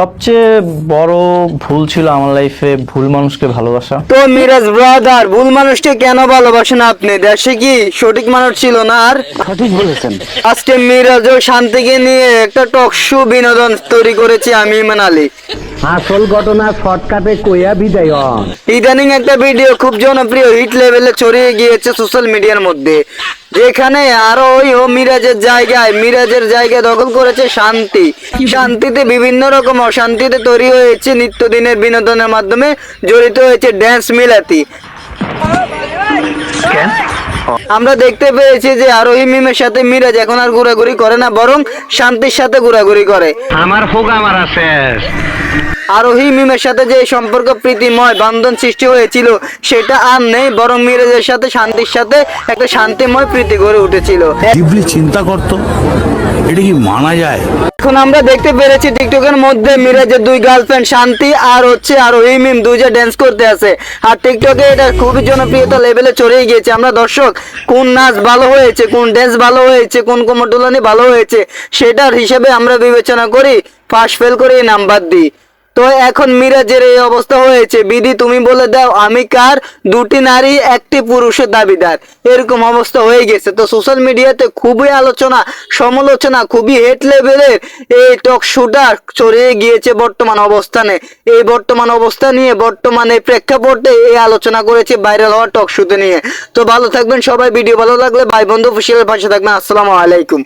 সবচেয়ে বড় ভুল ছিল আমার লাইফে ভুল মানুষকে ভালোবাসা। তো মিরাজ ব্রাদার ভুল মানুষকে কেন ভালোবাসেন আপনি? দেশে কি সঠিক মানুষ ছিল না আর? সঠিক বলেছেন। আজকে মিরাজ ও শান্তিকে নিয়ে একটা টক শো বিনোদন তৈরি করেছি আমি ইমান আলী। আসল ঘটনা শর্টকাটে কইয়া বিদায় হন ইদানিং একটা ভিডিও খুব জনপ্রিয় হিট লেভেলে ছড়িয়ে গিয়েছে সোশ্যাল মিডিয়ার মধ্যে যেখানে আরও ওই ও মিরাজের জায়গায় মিরাজের জায়গায় দখল করেছে শান্তি শান্তিতে বিভিন্ন রকম অশান্তিতে তৈরি হয়েছে নিত্যদিনের বিনোদনের মাধ্যমে জড়িত হয়েছে ড্যান্স মিলাতি আমরা দেখতে পেয়েছি যে আরোহী মিমের সাথে মিরাজ এখন আর ঘোরাঘুরি করে না বরং শান্তির সাথে ঘোরাঘুরি করে। আমার ফোকা মারা শেষ। আরোহী মিমের সাথে যে সম্পর্ক প্রীতিময় বান্ধন সৃষ্টি হয়েছিল সেটা আর নেই বরং মিরাজের সাথে শান্তির সাথে একটা শান্তিময় প্রীতি গড়ে উঠেছিল। চিন্তা করতো। এটা কি মানা যায়? এখন আমরা দেখতে পেরেছি টিকটকের মধ্যে মিরাজের দুই গার্লফ্রেন্ড শান্তি আর হচ্ছে আর আরোহী মিম দুইজে ড্যান্স করতে আছে। আর টিকটকে এটা খুবই জনপ্রিয়তা লেভেলে চড়েই গিয়েছে। আমরা দর্শক, কোন নাচ ভালো হয়েছে, কোন ড্যান্স ভালো হয়েছে, কোন কোমর ভালো হয়েছে, সেটার হিসেবে আমরা বিবেচনা করি ফার্স্ট ফেল করে এই নাম্বার দিই। তো এখন মিরাজের এই অবস্থা হয়েছে। বিধি, তুমি বলে দাও, আমি কার? দুটি নারী, একটি পুরুষের দাবিদার। এরকম অবস্থা হয়ে গেছে। তো সোশ্যাল মিডিয়াতে খুবই আলোচনা, সমালোচনা, খুবই হেড লেভেলের এই টক শুটা ছড়িয়ে গিয়েছে বর্তমান অবস্থানে। এই বর্তমান অবস্থা নিয়ে বর্তমানে প্রেক্ষাপটে এই আলোচনা করেছে ভাইরাল হওয়া টক শুতে নিয়ে। তো ভালো থাকবেন সবাই ভিডিও ভালো লাগলে ভাই বন্ধু অফিসিয়াল পাশে থাকবেন। আসসালামু আলাইকুম।